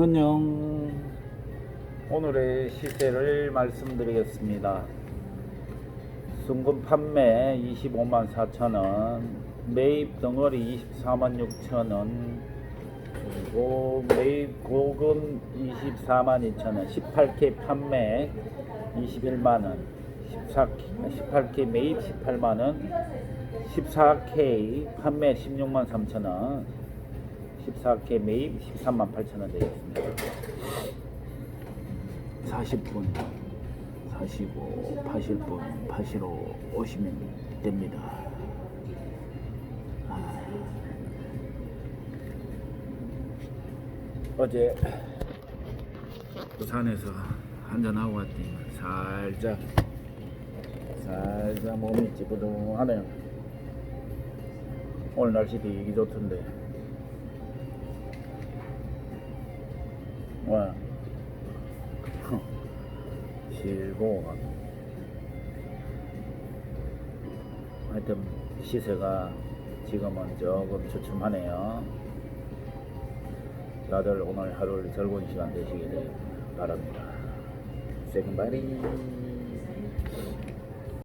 안녕. 오늘의 시세를 말씀드리겠습니다. 순금 판매 25만 4천 원, 매입 덩어리 24만 6천 원, 그리고 매입 고금 24만 2천 원, 18K 판매 21만 원, 14K, 18K 매입 18만 원, 14K 판매 16만 3천 원, 14K 매입 13만 8천 원 되겠습니다. 40분 사시고 파실 분 파시러 오시면 됩니다. 아. 어제 부산에서 한잔하고 왔더니 살짝 살짝 몸이 찌뿌둥하네요. 오늘 날씨 되게 좋던데. 와. 실고 하여튼 시세가 지금은 조금 주춤하네요. 다들 오늘 하루를 즐거운 시간 되시길 바랍니다. 세금바리